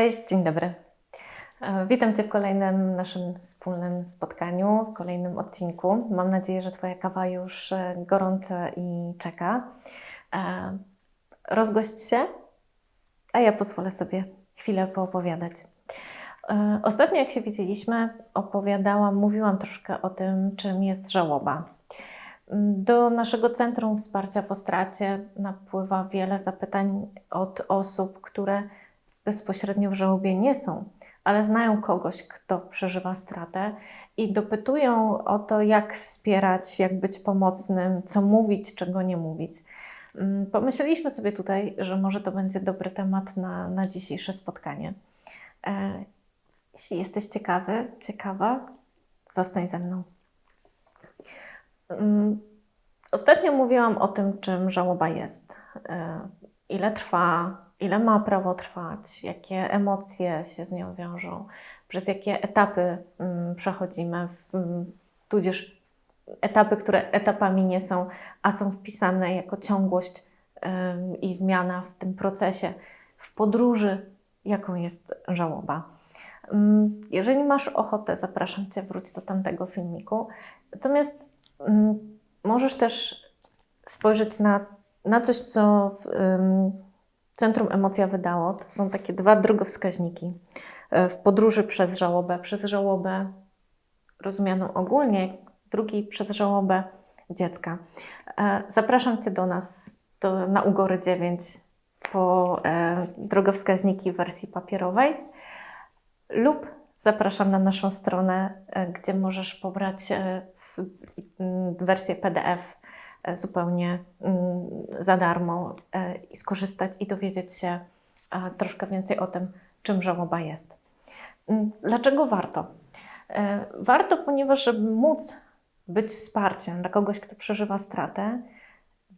Cześć, dzień dobry. E, Witam Cię w kolejnym naszym wspólnym spotkaniu, w kolejnym odcinku. Mam nadzieję, że Twoja kawa już e, gorąca i czeka. E, Rozgość się, a ja pozwolę sobie chwilę poopowiadać. Ostatnio, jak się widzieliśmy, opowiadałam, mówiłam troszkę o tym, czym jest żałoba. Do naszego Centrum Wsparcia po Stracie napływa wiele zapytań od osób, które bezpośrednio w żałobie nie są, ale znają kogoś, kto przeżywa stratę i dopytują o to, jak wspierać, jak być pomocnym, co mówić, czego nie mówić. Mm, Pomyśleliśmy sobie tutaj, że może to będzie dobry temat na, na dzisiejsze spotkanie. E, Jeśli jesteś ciekawy, ciekawa, zostań ze mną. Mm, Ostatnio mówiłam o tym, czym żałoba jest, e, ile trwa, ile ma prawo trwać, jakie emocje się z nią wiążą, przez jakie etapy mm, przechodzimy, mm, tudzież etapy, które etapami nie są, a są wpisane jako ciągłość i zmiana w tym procesie, w podróży, jaką jest żałoba. Mm, Jeżeli masz ochotę, zapraszam Cię, wróć do tamtego filmiku. Natomiast możesz też spojrzeć na, na coś, co w, Centrum Emocja wydało. To są takie dwa drogowskaźniki e, w podróży przez żałobę. Przez żałobę rozumianą ogólnie, drugi przez żałobę dziecka. E, Zapraszam Cię do nas do, na Ugory 9 po e, drogowskaźniki w wersji papierowej lub zapraszam na naszą stronę, e, gdzie możesz pobrać e, w- m, wersję PDF zupełnie mm, za darmo e, i skorzystać i dowiedzieć się e, troszkę więcej o tym, czym żałoba jest. Mm, Dlaczego warto? E, Warto, ponieważ żeby móc być wsparciem dla kogoś, kto przeżywa stratę,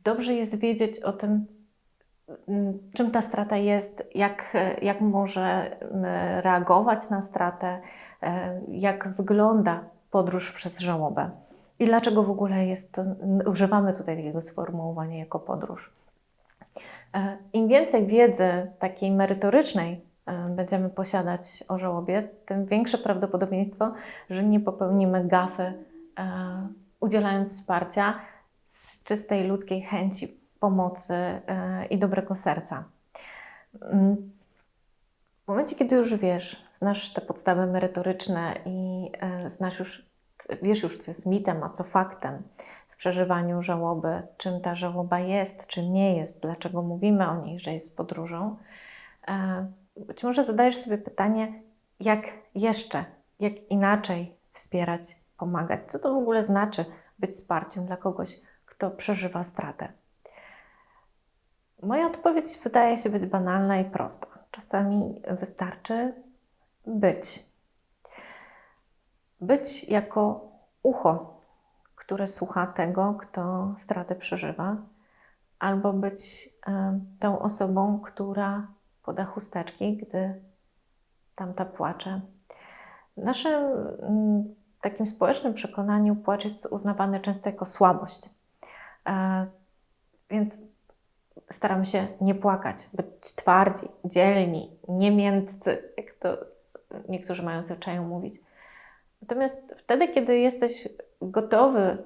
dobrze jest wiedzieć o tym, mm, czym ta strata jest, jak, e, jak może reagować na stratę, e, jak wygląda podróż przez żałobę i dlaczego w ogóle jest to, używamy tutaj takiego sformułowania jako podróż. E, Im więcej wiedzy takiej merytorycznej e, będziemy posiadać o żałobie, tym większe prawdopodobieństwo, że nie popełnimy gafy, e, udzielając wsparcia z czystej ludzkiej chęci pomocy i dobrego serca. Mm. W momencie, kiedy już wiesz, znasz te podstawy merytoryczne i znasz już, wiesz już, co jest mitem, a co faktem w przeżywaniu żałoby, czym ta żałoba jest, czym nie jest, dlaczego mówimy o niej, że jest podróżą, e, być może zadajesz sobie pytanie, jak jeszcze, jak inaczej wspierać, pomagać. Co to w ogóle znaczy być wsparciem dla kogoś, kto przeżywa stratę? Moja odpowiedź wydaje się być banalna i prosta. Czasami wystarczy być. Być jako ucho, które słucha tego, kto stratę przeżywa, albo być e, tą osobą, która poda chusteczki, gdy tamta płacze. W naszym takim społecznym przekonaniu płacz jest uznawany często jako słabość. E, Więc staramy się nie płakać, być twardzi, dzielni, niemiętcy, jak to niektórzy mają zwyczajem mówić. Natomiast wtedy, kiedy jesteś gotowy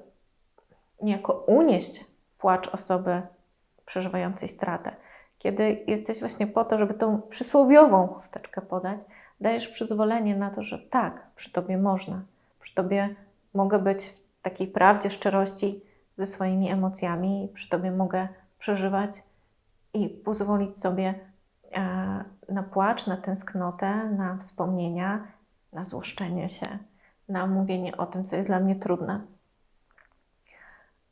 niejako unieść płacz osoby przeżywającej stratę, kiedy jesteś właśnie po to, żeby tą przysłowiową chusteczkę podać, dajesz przyzwolenie na to, że tak, przy Tobie można, przy Tobie mogę być w takiej prawdzie, szczerości ze swoimi emocjami, przy Tobie mogę przeżywać i pozwolić sobie e, na płacz, na tęsknotę, na wspomnienia, na złoszczenie się, na mówienie o tym, co jest dla mnie trudne.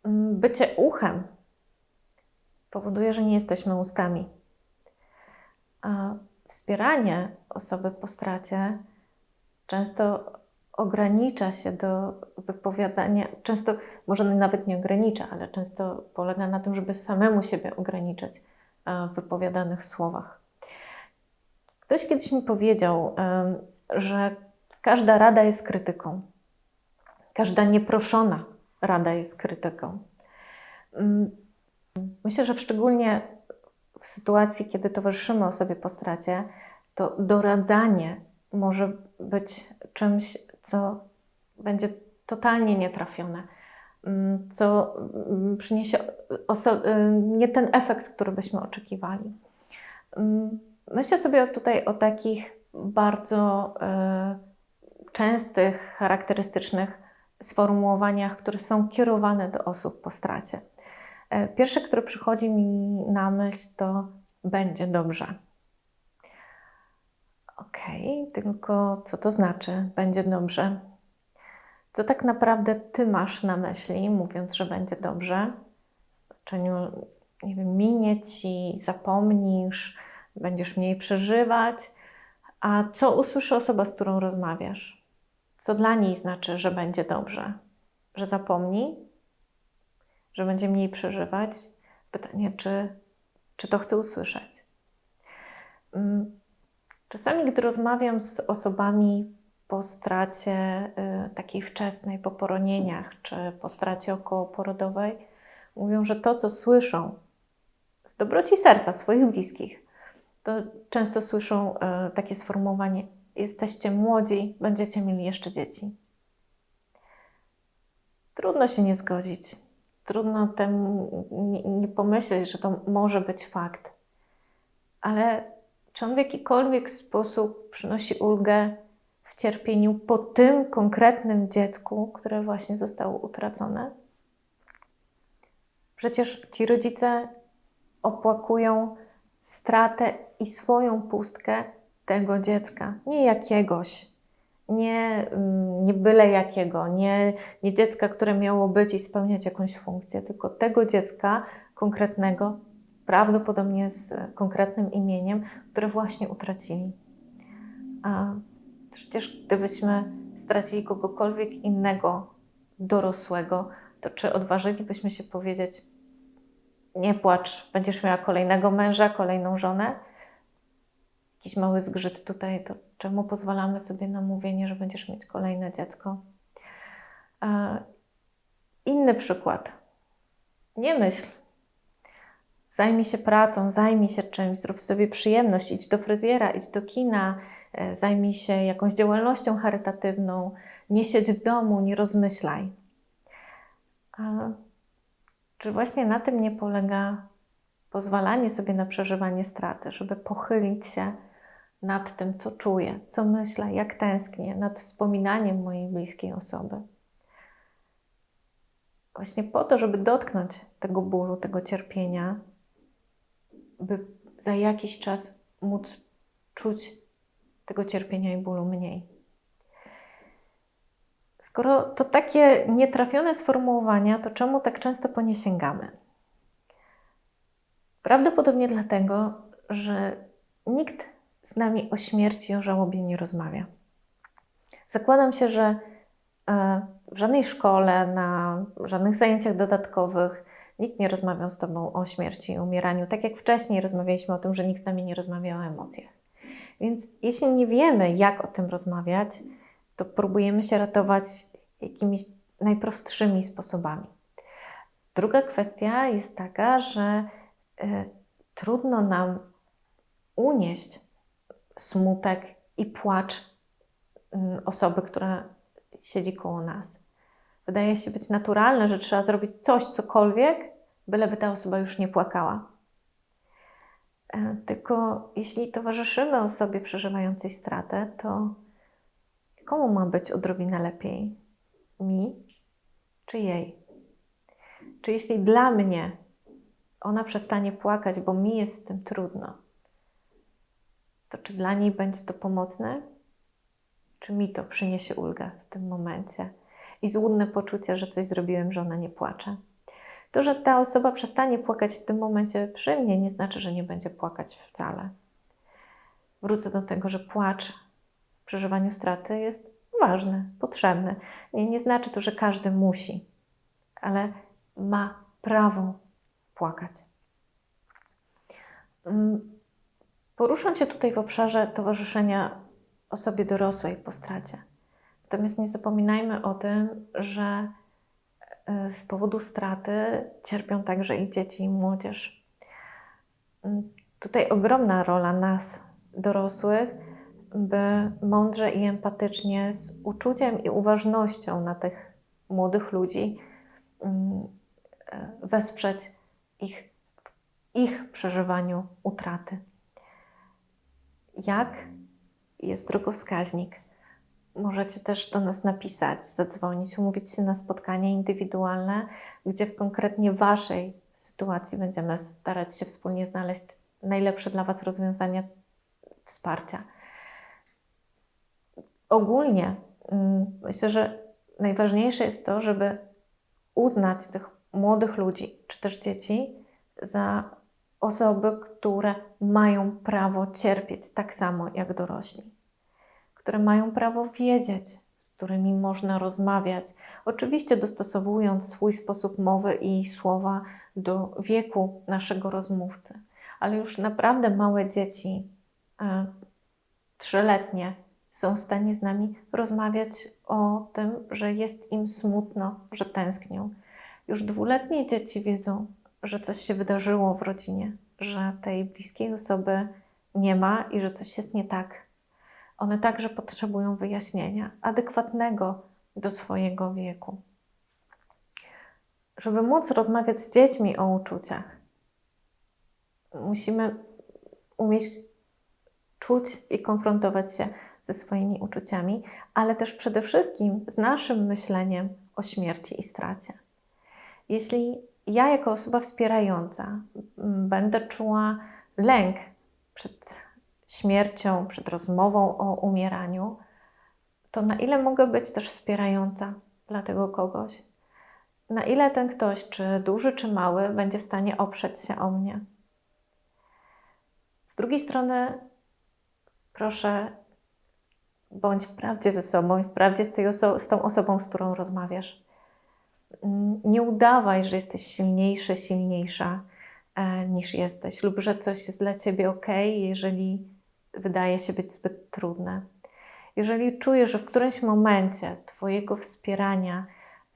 Mm, Bycie uchem powoduje, że nie jesteśmy ustami. A wspieranie osoby po stracie często ogranicza się do wypowiadania, często może nawet nie ogranicza, ale często polega na tym, żeby samemu siebie ograniczyć e, w wypowiadanych słowach. Ktoś kiedyś mi powiedział, że każda rada jest krytyką. Każda nieproszona rada jest krytyką. Mm, Myślę, że szczególnie w sytuacji, kiedy towarzyszymy osobie po stracie, to doradzanie może być czymś, co będzie totalnie nietrafione, mm, co mm, przyniesie y, nie ten efekt, który byśmy oczekiwali. Myślę sobie tutaj o takich bardzo y, częstych, charakterystycznych sformułowaniach, które są kierowane do osób po stracie. E, Pierwsze, które przychodzi mi na myśl, to będzie dobrze. Okej, tylko co to znaczy będzie dobrze? Co tak naprawdę ty masz na myśli, mówiąc, że będzie dobrze? W znaczeniu, nie wiem, minie ci, zapomnisz, będziesz mniej przeżywać. A co usłyszy osoba, z którą rozmawiasz? Co dla niej znaczy, że będzie dobrze? Że zapomni? Że będzie mniej przeżywać? Pytanie, czy, czy to chce usłyszeć? Mm, Czasami, gdy rozmawiam z osobami po stracie y, takiej wczesnej, po poronieniach czy po stracie okołoporodowej, mówią, że to, co słyszą z dobroci serca swoich bliskich, to często słyszą y, takie sformułowanie: Jesteście młodzi, będziecie mieli jeszcze dzieci. Trudno się nie zgodzić. Trudno temu nie, nie pomyśleć, że to może być fakt. Ale czy on w jakikolwiek sposób przynosi ulgę w cierpieniu po tym konkretnym dziecku, które właśnie zostało utracone? Przecież ci rodzice opłakują stratę i swoją pustkę tego dziecka, nie jakiegoś, nie, mm, nie byle jakiego, nie, nie dziecka, które miało być i spełniać jakąś funkcję, tylko tego dziecka konkretnego, prawdopodobnie z konkretnym imieniem, które właśnie utracili. A przecież gdybyśmy stracili kogokolwiek innego, dorosłego, to czy odważylibyśmy się powiedzieć: Nie płacz, będziesz miała kolejnego męża, kolejną żonę? Jakiś mały zgrzyt tutaj, to czemu pozwalamy sobie na mówienie, że będziesz mieć kolejne dziecko? A inny przykład. Nie myśl, Zajmij się pracą, zajmij się czymś, zrób sobie przyjemność, idź do fryzjera, idź do kina, e, zajmij się jakąś działalnością charytatywną, nie siedź w domu, nie rozmyślaj. A czy właśnie na tym nie polega pozwalanie sobie na przeżywanie straty, żeby pochylić się nad tym, co czuję, co myślę, jak tęsknię, nad wspominaniem mojej bliskiej osoby? Właśnie po to, żeby dotknąć tego bólu, tego cierpienia, by za jakiś czas móc czuć tego cierpienia i bólu mniej. Skoro to takie nietrafione sformułowania, to czemu tak często po nie sięgamy? Prawdopodobnie dlatego, że nikt z nami o śmierci o żałobie nie rozmawia. Zakładam się, że e, w żadnej szkole, na żadnych zajęciach dodatkowych nikt nie rozmawiał z Tobą o śmierci i umieraniu, tak jak wcześniej rozmawialiśmy o tym, że nikt z nami nie rozmawiał o emocjach. Więc jeśli nie wiemy, jak o tym rozmawiać, to próbujemy się ratować jakimiś najprostszymi sposobami. Druga kwestia jest taka, że y, trudno nam unieść smutek i płacz y, osoby, która siedzi koło nas. Wydaje się być naturalne, że trzeba zrobić coś, cokolwiek, byleby ta osoba już nie płakała. E, tylko jeśli towarzyszymy osobie przeżywającej stratę, to komu ma być odrobinę lepiej? Mi czy jej? Czy jeśli dla mnie ona przestanie płakać, bo mi jest z tym trudno, to czy dla niej będzie to pomocne? Czy mi to przyniesie ulgę w tym momencie? i złudne poczucie, że coś zrobiłem, że ona nie płacze. To, że ta osoba przestanie płakać w tym momencie przy mnie, nie znaczy, że nie będzie płakać wcale. Wrócę do tego, że płacz w przeżywaniu straty jest ważny, potrzebny. Nie, nie znaczy to, że każdy musi, ale ma prawo płakać. Poruszam się tutaj w obszarze towarzyszenia osobie dorosłej po stracie. Natomiast nie zapominajmy o tym, że e, z powodu straty cierpią także i dzieci i młodzież. Mm, tutaj ogromna rola nas, dorosłych, by mądrze i empatycznie, z uczuciem i uważnością na tych młodych ludzi mm, e, wesprzeć ich, ich przeżywaniu utraty. Jak jest drogowskaźnik? Możecie też do nas napisać, zadzwonić, umówić się na spotkanie indywidualne, gdzie w konkretnie Waszej sytuacji będziemy starać się wspólnie znaleźć najlepsze dla Was rozwiązania wsparcia. Ogólnie mm, myślę, że najważniejsze jest to, żeby uznać tych młodych ludzi czy też dzieci za osoby, które mają prawo cierpieć tak samo jak dorośli, które mają prawo wiedzieć, z którymi można rozmawiać, oczywiście dostosowując swój sposób mowy i słowa do wieku naszego rozmówcy. Ale już naprawdę małe dzieci, e, trzyletnie, są w stanie z nami rozmawiać o tym, że jest im smutno, że tęsknią. Już dwuletnie dzieci wiedzą, że coś się wydarzyło w rodzinie, że tej bliskiej osoby nie ma i że coś jest nie tak. One także potrzebują wyjaśnienia adekwatnego do swojego wieku. Żeby móc rozmawiać z dziećmi o uczuciach, musimy umieć czuć i konfrontować się ze swoimi uczuciami, ale też przede wszystkim z naszym myśleniem o śmierci i stracie. Jeśli ja, jako osoba wspierająca, będę czuła lęk przed śmiercią, przed rozmową o umieraniu, to na ile mogę być też wspierająca dla tego kogoś? Na ile ten ktoś, czy duży, czy mały, będzie w stanie oprzeć się o mnie? Z drugiej strony, proszę, bądź w prawdzie ze sobą i w prawdzie z, z tą osobą, z którą rozmawiasz. Nie udawaj, że jesteś silniejszy, silniejsza e, niż jesteś, lub że coś jest dla ciebie ok, jeżeli wydaje się być zbyt trudne. Jeżeli czujesz, że w którymś momencie Twojego wspierania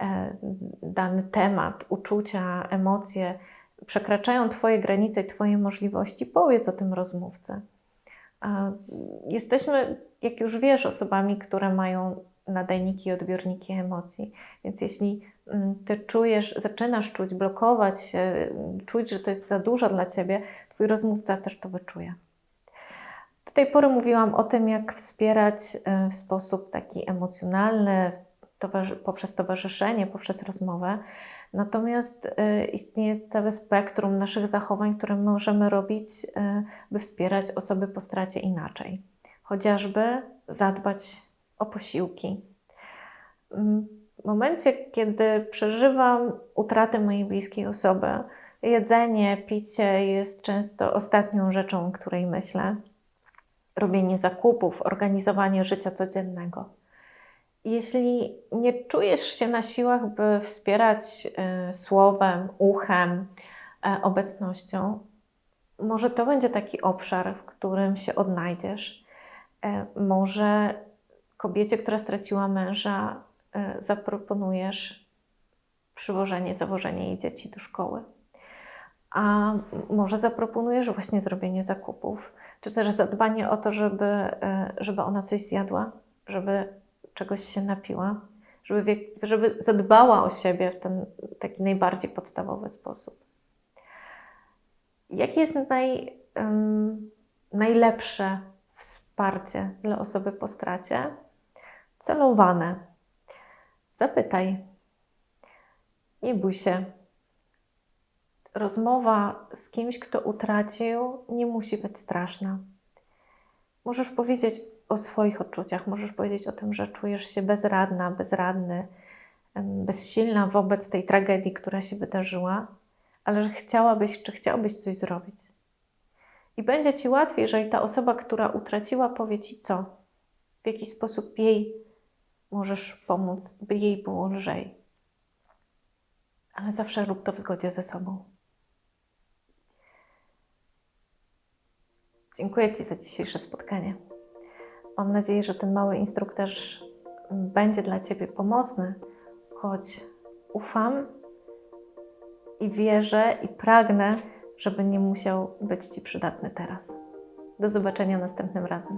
e, dany temat, uczucia, emocje przekraczają Twoje granice i Twoje możliwości, powiedz o tym rozmówcy. A Jesteśmy, jak już wiesz, osobami, które mają nadajniki i odbiorniki emocji. Więc jeśli ty czujesz, zaczynasz czuć, blokować się, mm, czuć, że to jest za dużo dla ciebie, twój rozmówca też to wyczuje. Do tej pory mówiłam o tym, jak wspierać e, w sposób taki emocjonalny, poprzez towarzyszenie, poprzez rozmowę. Natomiast e, istnieje całe spektrum naszych zachowań, które możemy robić, e, by wspierać osoby po stracie inaczej. Chociażby zadbać o posiłki. W momencie, kiedy przeżywam utratę mojej bliskiej osoby, jedzenie, picie jest często ostatnią rzeczą, o której myślę. Robienie zakupów, organizowanie życia codziennego. Jeśli nie czujesz się na siłach, by wspierać y, słowem, uchem, e, obecnością, może to będzie taki obszar, w którym się odnajdziesz. E, Może kobiecie, która straciła męża, zaproponujesz przywożenie, zawożenie jej dzieci do szkoły. A może zaproponujesz właśnie zrobienie zakupów, czy też zadbanie o to, żeby, e, żeby ona coś zjadła, żeby czegoś się napiła, żeby, żeby zadbała o siebie w ten taki najbardziej podstawowy sposób. Jakie jest naj, em, najlepsze wsparcie dla osoby po stracie? Celowane. Zapytaj. Nie bój się. Rozmowa z kimś, kto utracił, nie musi być straszna. Możesz powiedzieć o swoich odczuciach, możesz powiedzieć o tym, że czujesz się bezradna, bezradny, bezsilna wobec tej tragedii, która się wydarzyła, ale że chciałabyś, czy chciałbyś coś zrobić. I będzie ci łatwiej, jeżeli ta osoba, która utraciła, powie ci co, w jaki sposób jej możesz pomóc, by jej było lżej. Ale zawsze rób to w zgodzie ze sobą. Dziękuję Ci za dzisiejsze spotkanie. Mam nadzieję, że ten mały instruktaż będzie dla Ciebie pomocny, choć ufam i wierzę i pragnę, żeby nie musiał być Ci przydatny teraz. Do zobaczenia następnym razem.